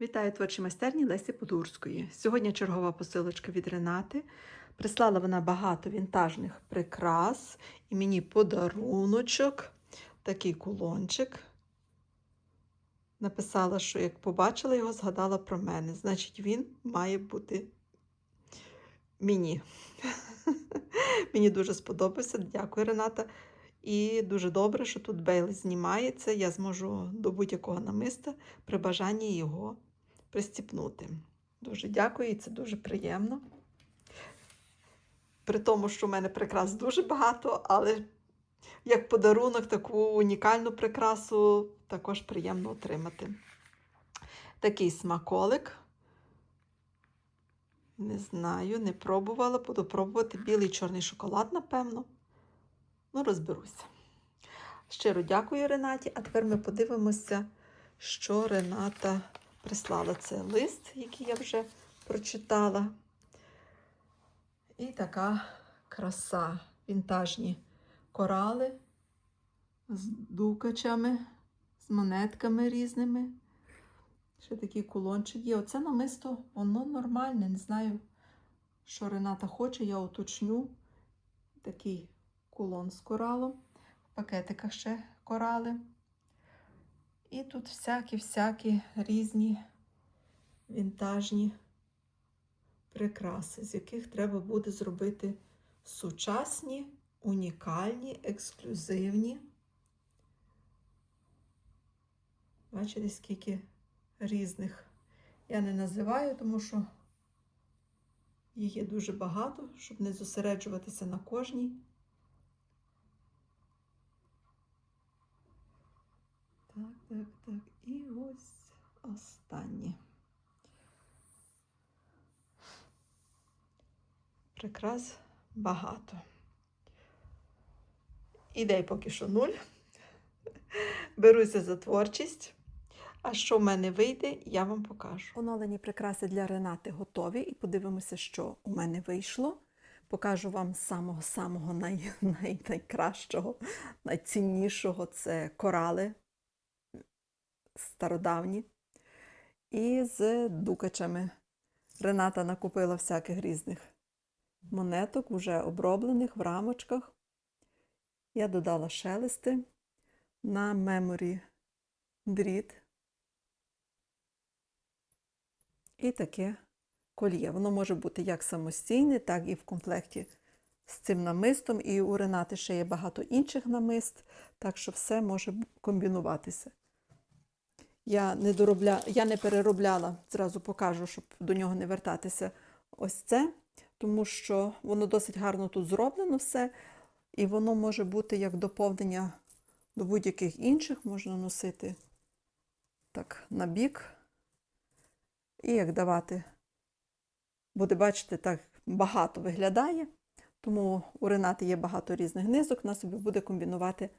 Вітаю творчі майстерні Лесі Подурської. Сьогодні чергова посилочка від Ренати. Прислала вона багато вінтажних прикрас і мені подаруночок, такий кулончик. Написала, що як побачила його, згадала про мене. Значить, він має бути мені. Мені дуже сподобався. Дякую, Рената. І дуже добре, що тут бейл знімається. Я зможу до будь-якого намиста при бажанні його пристіпнути. Дуже дякую, і це дуже приємно. При тому, що в мене прикрас дуже багато, але як подарунок таку унікальну прикрасу також приємно отримати. Такий смаколик. Не знаю, не пробувала, буду пробувати білий чорний шоколад, напевно. Ну, розберуся. Щиро дякую Ренаті. А тепер ми подивимося, що Рената прислала. Це лист, який я вже прочитала. І така краса. Вінтажні корали з дукачами, з монетками різними. Ще такий кулончик є. Оце намисто, воно нормальне. Не знаю, що Рената хоче, я уточню. Такий кулон з коралом, в пакетиках ще корали. І тут всякі-всякі різні вінтажні прикраси, з яких треба буде зробити сучасні, унікальні, ексклюзивні. Бачите, скільки різних я не називаю, тому що їх є дуже багато, щоб не зосереджуватися на кожній. Так, так, так. І ось останнє. Прикрас багато. Ідей поки що нуль. Беруся за творчість. А що в мене вийде, я вам покажу. Оновлені прикраси для Ренати готові, і подивимося, що у мене вийшло. Покажу вам самого-самого най, най, найкращого, найціннішого це корали стародавні. І з дукачами. Рената накупила всяких різних монеток, вже оброблених в рамочках. Я додала шелести на меморі дріт. І таке кольє. Воно може бути як самостійне, так і в комплекті з цим намистом. І у Ренати ще є багато інших намист, так що все може комбінуватися. Я не доробля... я не переробляла, зразу покажу, щоб до нього не вертатися ось це, тому що воно досить гарно тут зроблено все, і воно може бути як доповнення до будь-яких інших, можна носити так на бік. І як давати, буде бачите, так багато виглядає. Тому у Ренати є багато різних низок, вона собі буде комбінувати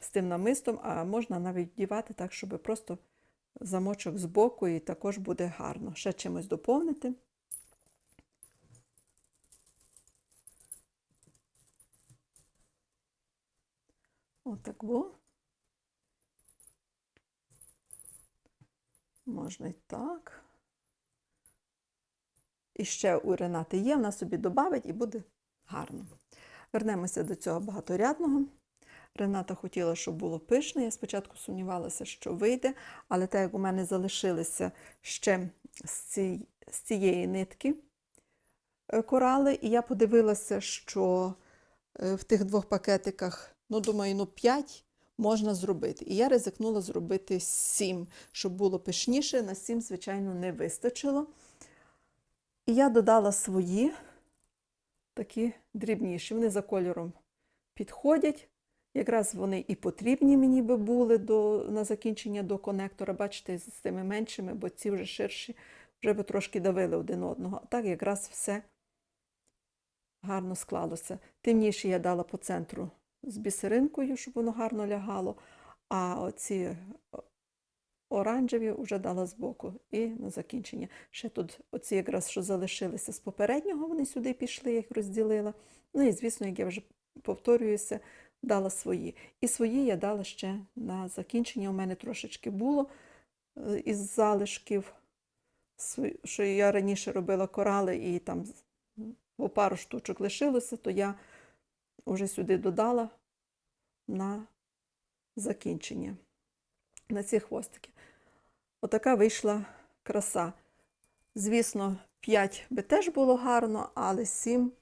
з тим намистом, а можна навіть вдівати так, щоб просто замочок збоку і також буде гарно. Ще чимось доповнити. Отак во. Можна і так. І ще у Ренати є, вона собі додавить і буде гарно. Вернемося до цього багаторядного. Рената хотіла, щоб було пишне. Я спочатку сумнівалася, що вийде, але так як у мене залишилися ще з цієї нитки корали, і я подивилася, що в тих двох пакетиках, ну, думаю, ну 5 можна зробити. І я ризикнула зробити 7, щоб було пишніше. На 7, звичайно, не вистачило. І я додала свої такі дрібніші. Вони за кольором підходять. Якраз вони і потрібні мені би були до, на закінчення до конектора. Бачите, з тими меншими, бо ці вже ширші, вже би трошки давили один одного. А так якраз все гарно склалося. Темніші я дала по центру з бісеринкою, щоб воно гарно лягало. А оці оранжеві вже дала збоку. І на закінчення. Ще тут оці якраз, що залишилися з попереднього, вони сюди пішли, я їх розділила. Ну і, звісно, як я вже повторююся, дала свої. І свої я дала ще на закінчення. У мене трошечки було із залишків що я раніше робила корали і там по пару штучок лишилося, то я вже сюди додала на закінчення, на ці хвостики. Отака вийшла краса. Звісно, 5 би теж було гарно, але 7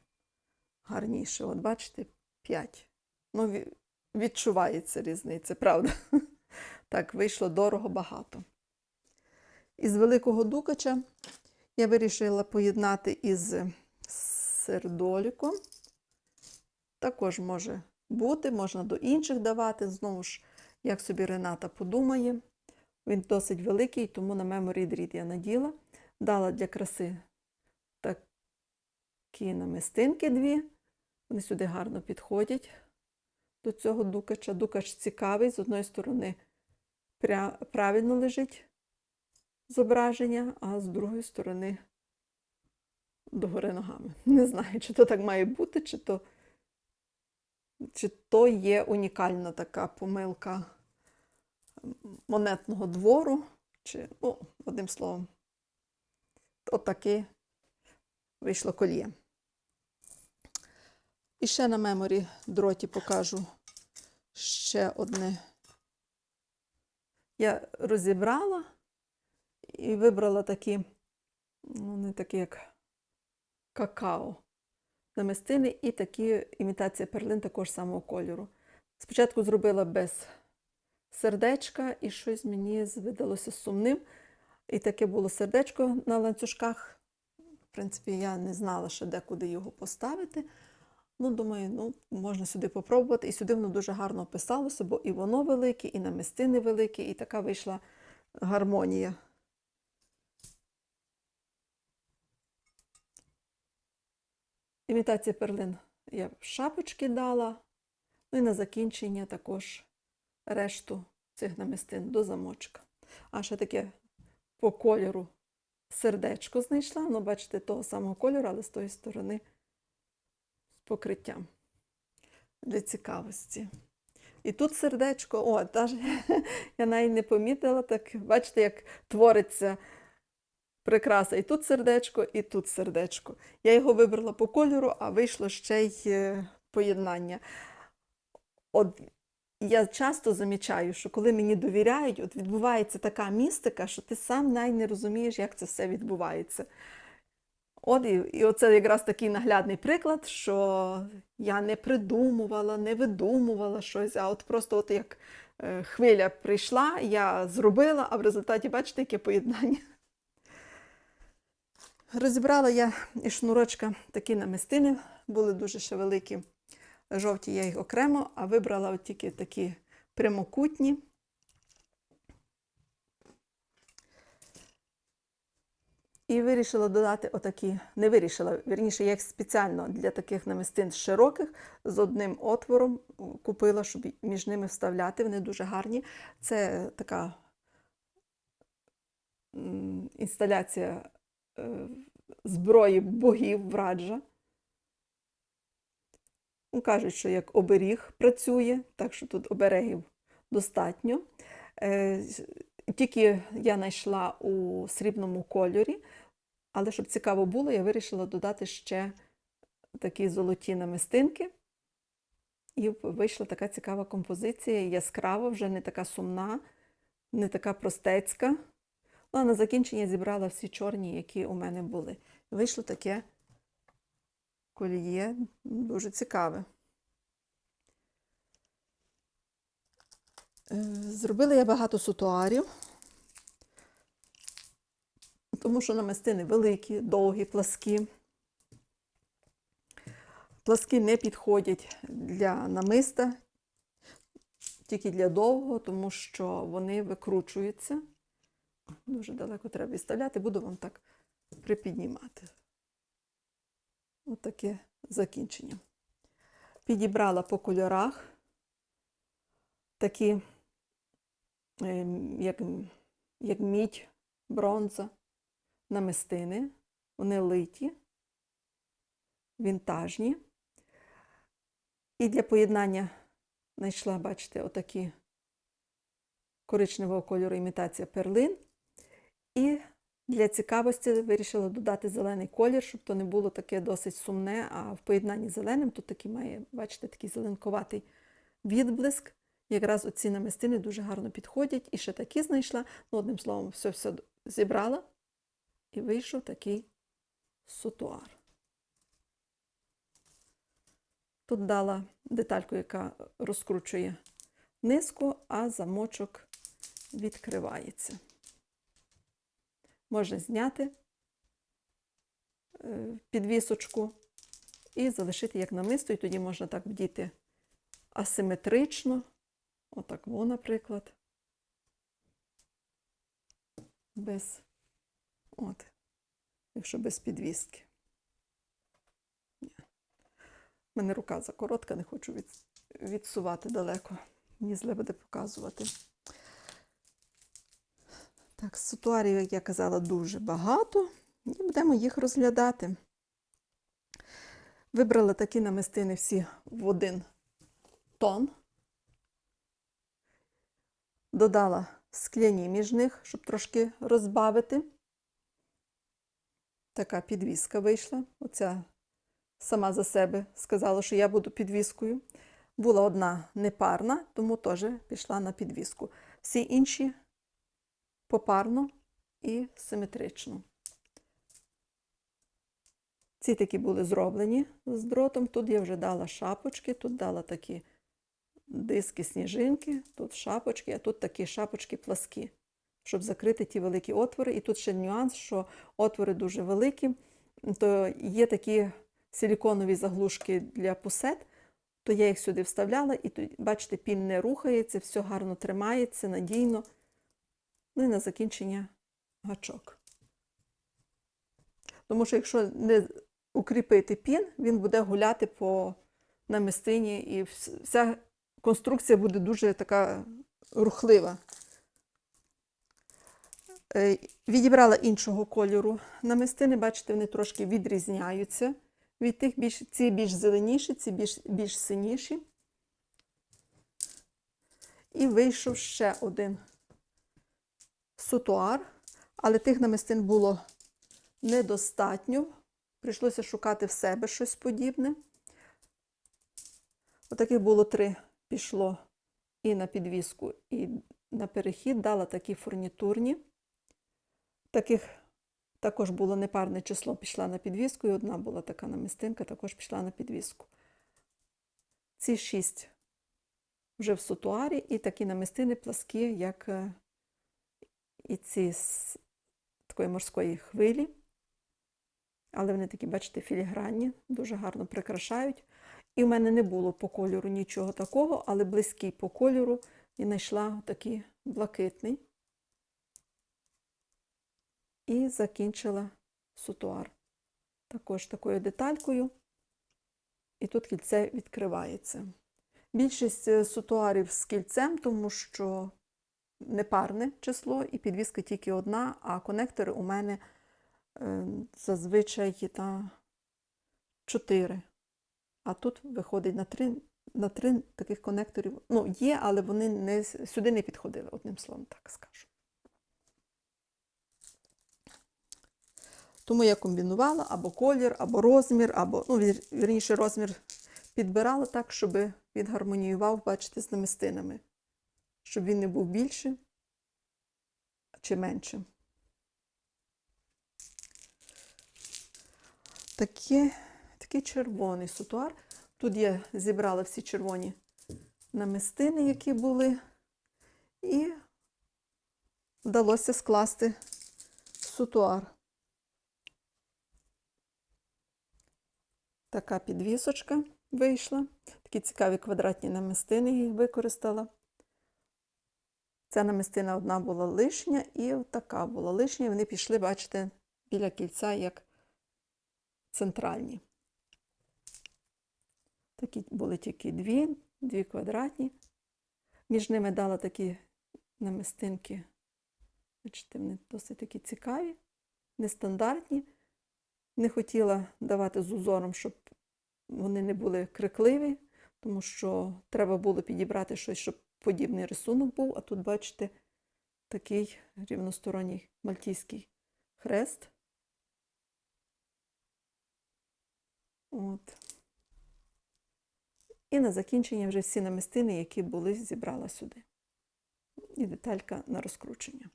гарніше. От бачите, 5. Ну, ві- відчувається різниця, правда? Так, вийшло дорого багато. Із великого дукача я вирішила поєднати із сердоліком. Також може бути, можна до інших давати. Знову ж, як собі Рената подумає. Він досить великий, тому на Memory Read я наділа. Дала для краси такі намистинки дві. Вони сюди гарно підходять до цього дукача. Дукач цікавий, з одної сторони правильно лежить зображення, а з другої сторони догори ногами. Не знаю, чи то так має бути, чи то, чи то є унікальна така помилка монетного двору, чи, ну, одним словом, отаке вийшло кольє. І ще на меморі дроті покажу ще одне. Я розібрала і вибрала такі, ну, такі, як какао намистини, і такі імітація перлин також самого кольору. Спочатку зробила без сердечка, і щось мені видалося сумним. І таке було сердечко на ланцюжках. В принципі, я не знала ще де куди його поставити. Ну, думаю, ну, можна сюди попробувати. І сюди воно дуже гарно описалося, бо і воно велике, і намистини великі, і така вийшла гармонія. Імітація перлин я шапочки дала. Ну і на закінчення також решту цих намистин до замочка. А ще таке по кольору сердечко знайшла. Ну, бачите, того самого кольору, але з тої сторони покриттям для цікавості. І тут сердечко, о, та ж, я навіть не помітила, так бачите, як твориться прикраса. І тут сердечко, і тут сердечко. Я його вибрала по кольору, а вийшло ще й е, поєднання. От я часто замічаю, що коли мені довіряють, от відбувається така містика, що ти сам навіть не розумієш, як це все відбувається. От і, і оце якраз такий наглядний приклад, що я не придумувала, не видумувала щось, а от просто от як е, хвиля прийшла, я зробила, а в результаті, бачите, яке поєднання. Розібрала я із шнурочка такі намистини, були дуже ще великі. Жовті я їх окремо, а вибрала от тільки такі прямокутні. І вирішила додати отакі, не вирішила, вірніше, я їх спеціально для таких намистин широких з одним отвором купила, щоб між ними вставляти. Вони дуже гарні. Це така інсталяція е, зброї богів враджа. Ну, Кажуть, що як оберіг працює, так що тут оберегів достатньо. Е, Тільки я знайшла у срібному кольорі, але щоб цікаво було, я вирішила додати ще такі золоті намистинки. І вийшла така цікава композиція, яскрава, вже не така сумна, не така простецька. Ну, а на закінчення зібрала всі чорні, які у мене були. Вийшло таке коліє, дуже цікаве. Е, Зробила я багато сутуарів, тому що намистини великі, довгі, пласкі. Пласки не підходять для намиста, тільки для довгого, тому що вони викручуються. Дуже далеко треба відставляти, буду вам так припіднімати. Ось таке закінчення. Підібрала по кольорах такі, е, як, як мідь, бронза, намистини. Вони литі, вінтажні. І для поєднання знайшла, бачите, отакі коричневого кольору імітація перлин. І Для цікавості вирішила додати зелений колір, щоб то не було таке досить сумне, а в поєднанні з зеленим тут такий має, бачите, такий зеленкуватий відблиск. Якраз оці намистини дуже гарно підходять. І ще такі знайшла. Ну, одним словом, все все зібрала і вийшов такий сутуар. Тут дала детальку, яка розкручує низку, а замочок відкривається. Можна зняти е, підвісочку і залишити як намисто, і тоді можна так вдіти асиметрично. Отак во, наприклад. Без, от, якщо без підвіски. У мене рука закоротка, не хочу від, відсувати далеко. Мені зле буде показувати. Так, ситуарів, як я казала, дуже багато, і будемо їх розглядати. Вибрала такі намистини всі в один тон. Додала скляні між них, щоб трошки розбавити. Така підвіска вийшла. Оця сама за себе сказала, що я буду підвіскою. Була одна непарна, тому теж пішла на підвіску. Всі інші попарно і симетрично. Ці такі були зроблені з дротом. Тут я вже дала шапочки, тут дала такі диски сніжинки, тут шапочки, а тут такі шапочки пласкі, щоб закрити ті великі отвори. І тут ще нюанс, що отвори дуже великі, то є такі силіконові заглушки для пусет, то я їх сюди вставляла, і тут, бачите, пін не рухається, все гарно тримається, надійно. Ну і на закінчення гачок. Тому що якщо не укріпити пін, він буде гуляти по намистині, і вся конструкція буде дуже така рухлива. Е, Відібрала іншого кольору намистини, бачите, вони трошки відрізняються від тих більш, ці більш зеленіші, ці більш, більш синіші. І вийшов ще один сутуар, але тих намистин було недостатньо. Прийшлося шукати в себе щось подібне. Отаких було три пішло і на підвіску, і на перехід, дала такі фурнітурні. Таких також було непарне число, пішла на підвіску, і одна була така намистинка, також пішла на підвіску. Ці шість вже в сутуарі, і такі намистини пласкі, як е, і ці з такої морської хвилі. Але вони такі, бачите, філігранні, дуже гарно прикрашають. І в мене не було по кольору нічого такого, але близький по кольору і знайшла такий блакитний. І закінчила сутуар. Також такою деталькою. І тут кільце відкривається. Більшість е, сутуарів з кільцем, тому що непарне число, і підвіска тільки одна, а конектори у мене е, зазвичай та 4. А тут виходить на три, на три таких конекторів. Ну, є, але вони не, сюди не підходили, одним словом, так скажу. Тому я комбінувала або колір, або розмір, або, ну, вірніше, розмір підбирала так, щоб він гармоніював, бачите, з намистинами. Щоб він не був більшим чи меншим. Такі такий червоний сутуар. Тут я зібрала всі червоні намистини, які були, і вдалося скласти сутуар. Така підвісочка вийшла. Такі цікаві квадратні намистини їх використала. Ця намистина одна була лишня і така була лишня. Вони пішли, бачите, біля кільця як центральні. Такі були тільки дві, дві квадратні. Між ними дала такі намистинки. Бачите, вони досить такі цікаві, нестандартні. Не хотіла давати з узором, щоб вони не були крикливі, тому що треба було підібрати щось, щоб подібний рисунок був. А тут, бачите, такий рівносторонній мальтійський хрест. От. І на закінчення вже всі намистини, які були, зібрала сюди. І деталька на розкручення.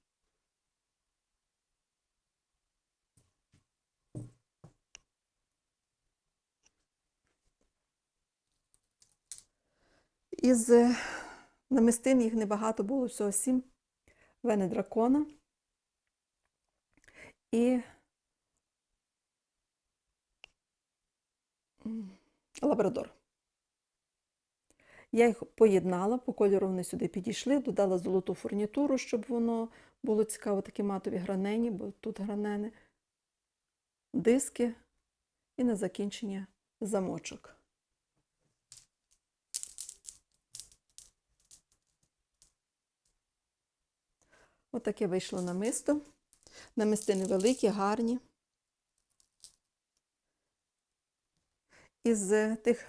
Із е, намистин їх небагато було, всього сім. Вени дракона. І лабрадор. Я їх поєднала, по кольору вони сюди підійшли, додала золоту фурнітуру, щоб воно було цікаво, такі матові гранені, бо тут гранени, диски і на закінчення замочок. Отаке вийшло намисто. Намистини великі, гарні. Із е, тих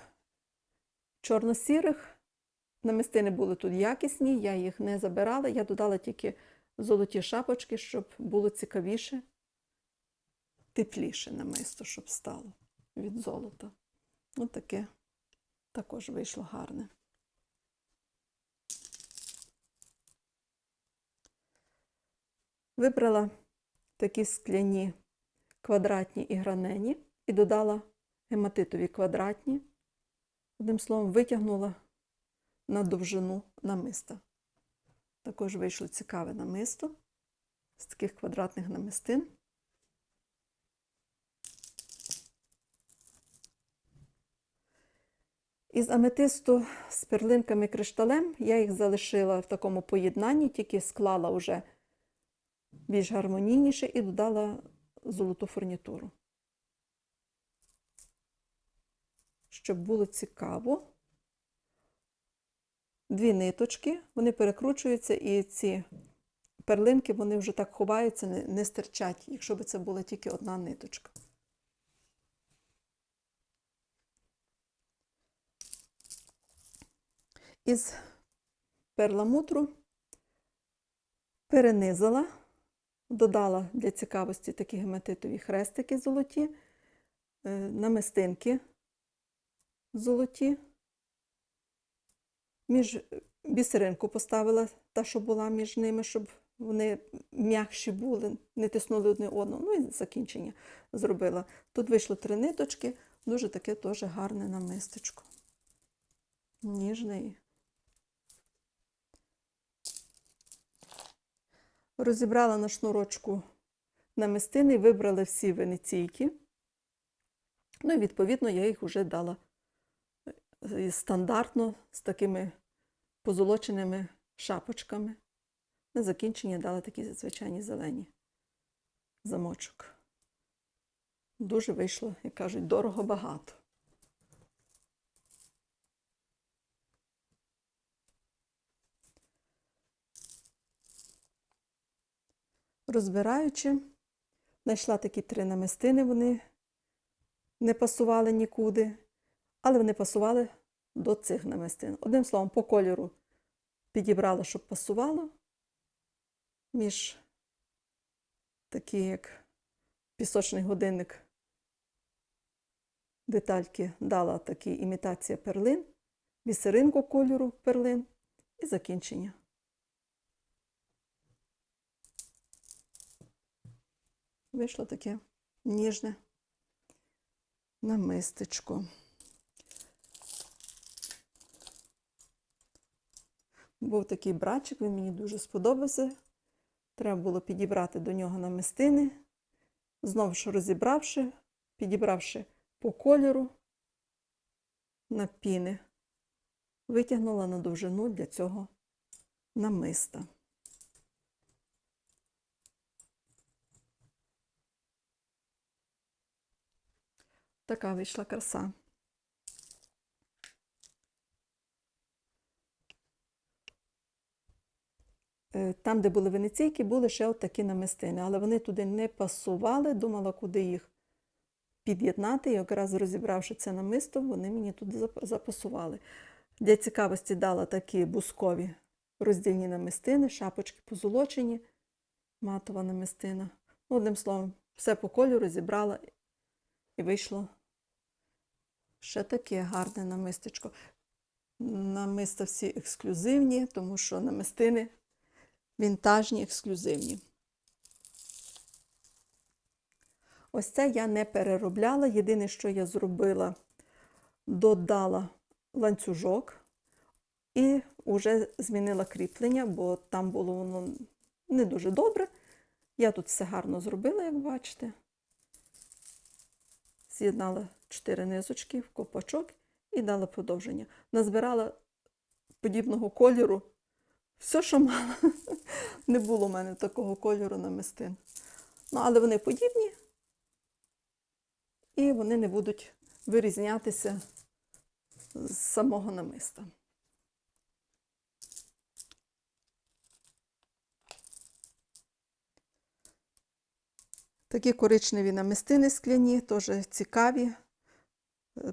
чорно-сірих намистини були тут якісні, я їх не забирала, я додала тільки золоті шапочки, щоб було цікавіше, тепліше намисто, щоб стало від золота. Ось таке також вийшло гарне. Вибрала такі скляні квадратні і гранені і додала гематитові квадратні. Одним словом, витягнула на довжину намиста. Також вийшло цікаве намисто з таких квадратних намистин. Із аметисту з перлинками кришталем я їх залишила в такому поєднанні, тільки склала вже більш гармонійніше і додала золоту фурнітуру. Щоб було цікаво. Дві ниточки, вони перекручуються, і ці перлинки вони вже так ховаються, не, стирчать, якщо б це була тільки одна ниточка. Із перламутру перенизала, додала для цікавості такі гематитові хрестики золоті, е, намистинки золоті. Між бісеринку поставила та, що була між ними, щоб вони м'якші були, не тиснули одне одного. Ну і закінчення зробила. Тут вийшло три ниточки, дуже таке теж гарне намистечко. Ніжне. Розібрала на шнурочку намистини, вибрала всі венеційки. Ну і відповідно я їх вже дала е, стандартно з такими позолоченими шапочками. На закінчення дала такі звичайні зелені замочок. Дуже вийшло, як кажуть, дорого Розбираючи, знайшла такі три намистини, вони не пасували нікуди, але вони пасували до цих намистин. Одним словом, по кольору підібрала, щоб пасувало. Між такі, як пісочний годинник, детальки дала такі імітація перлин, бісеринку кольору перлин і закінчення. Вийшло таке ніжне намистечко. Був такий братчик, він мені дуже сподобався. Треба було підібрати до нього намистини. Знову ж розібравши, підібравши по кольору на піни, витягнула на довжину для цього намиста. Така вийшла краса. Е, Там, де були венеційки, були ще от такі намистини, але вони туди не пасували, думала, куди їх під'єднати. І якраз розібравши це намисто, вони мені туди запасували. Для цікавості дала такі бускові роздільні намистини, шапочки позолочені, матова намистина. Одним словом, все по кольору зібрала і вийшло ще таке гарне намистечко. Намиста всі ексклюзивні, тому що намистини вінтажні, ексклюзивні. Ось це я не переробляла. Єдине, що я зробила, додала ланцюжок і вже змінила кріплення, бо там було воно не дуже добре. Я тут все гарно зробила, як бачите. З'єднала чотири низочки в копачок і дала продовження. Назбирала подібного кольору. Все, що мала. Не було в мене такого кольору намистин. Ну, але вони подібні, і вони не будуть вирізнятися з самого намиста. Такі коричневі намистини скляні, теж цікаві.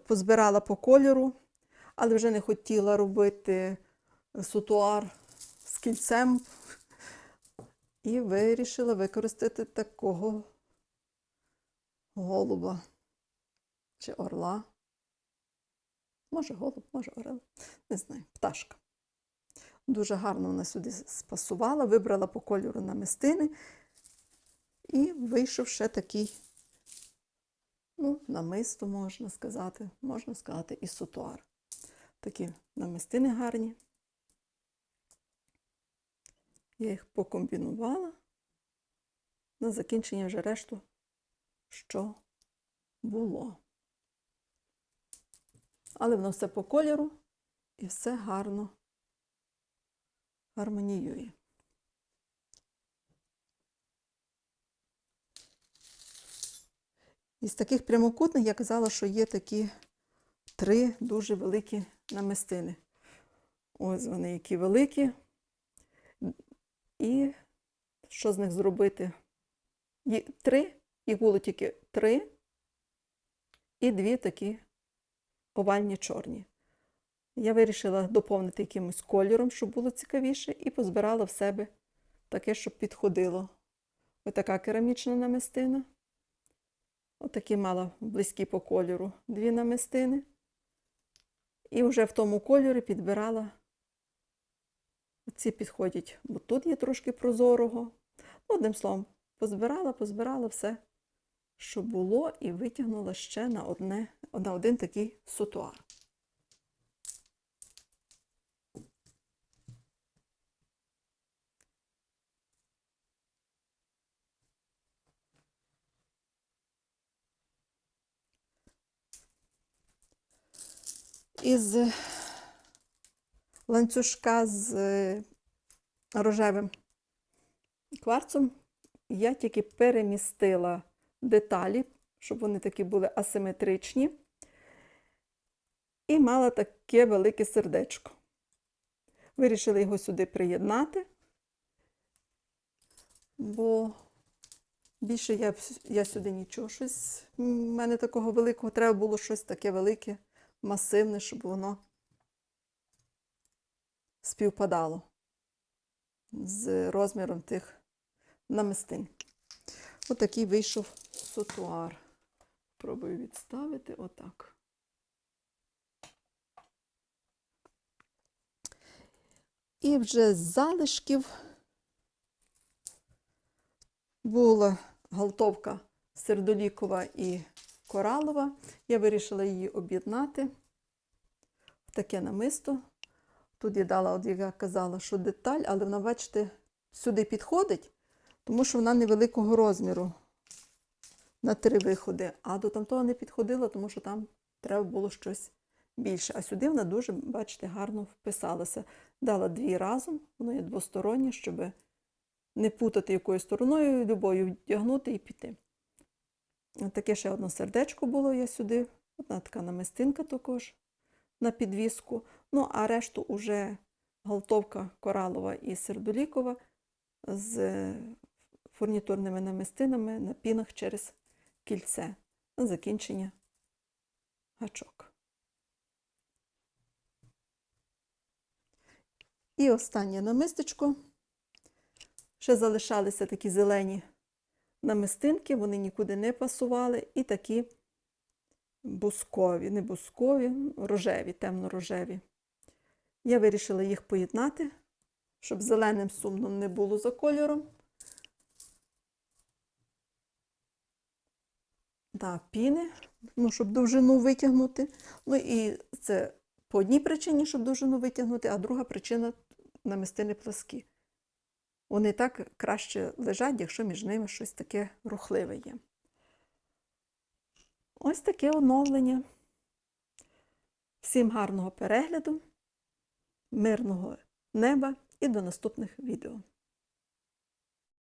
Позбирала по кольору, але вже не хотіла робити сутуар з кільцем. І вирішила використати такого голуба чи орла. Може голуб, може орел, не знаю, пташка. Дуже гарно вона сюди спасувала, вибрала по кольору намистини і вийшов ще такий, ну, намисто можна сказати, можна сказати, і сутуар. Такі намистини гарні. Я їх покомбінувала. На закінчення вже решту, що було. Але воно все по кольору і все гарно гармоніює. Із таких прямокутних я казала, що є такі три дуже великі намистини. Ось вони які великі. І що з них зробити? Є три, їх було тільки три, і дві такі овальні чорні. Я вирішила доповнити якимось кольором, щоб було цікавіше, і позбирала в себе таке, щоб підходило. Ось така керамічна намистина. Отакі мала близькі по кольору дві намистини. І вже в тому кольорі підбирала. Ці підходять, бо тут є трошки прозорого. Ну, одним словом, позбирала, позбирала все, що було, і витягнула ще на, одне, на один такий сутуар. Із ланцюжка з е, рожевим кварцом я тільки перемістила деталі, щоб вони такі були асиметричні, і мала таке велике сердечко. Вирішила його сюди приєднати, бо більше я, я сюди нічого щось. У мене такого великого треба було щось таке велике, масивне, щоб воно співпадало з розміром тих намистин. Отакий вийшов сутуар. Пробую відставити отак. І вже з залишків була галтовка сердолікова і коралова. Я вирішила її об'єднати в таке намисто. Тут я дала, от як я казала, що деталь, але вона, бачите, сюди підходить, тому що вона невеликого розміру на три виходи. А до тамтого не підходила, тому що там треба було щось більше. А сюди вона дуже, бачите, гарно вписалася. Дала дві разом, воно є двостороннє, щоб не путати якою стороною, любою вдягнути і піти. Таке ще одне сердечко було я сюди, одна така намистинка також на підвіску. Ну, а решту уже галтовка коралова і сердолікова з фурнітурними намистинами на пінах через кільце на закінчення гачок. І останнє намистечко. Ще залишалися такі зелені намистинки, вони нікуди не пасували, і такі бускові, не бускові, рожеві, темно-рожеві. Я вирішила їх поєднати, щоб зеленим сумно не було за кольором. Да, піни, ну, щоб довжину витягнути. Ну і це по одній причині, щоб довжину витягнути, а друга причина намистини пласкі. Вони так краще лежать, якщо між ними щось таке рухливе є. Ось таке оновлення. Всім гарного перегляду, мирного неба і до наступних відео.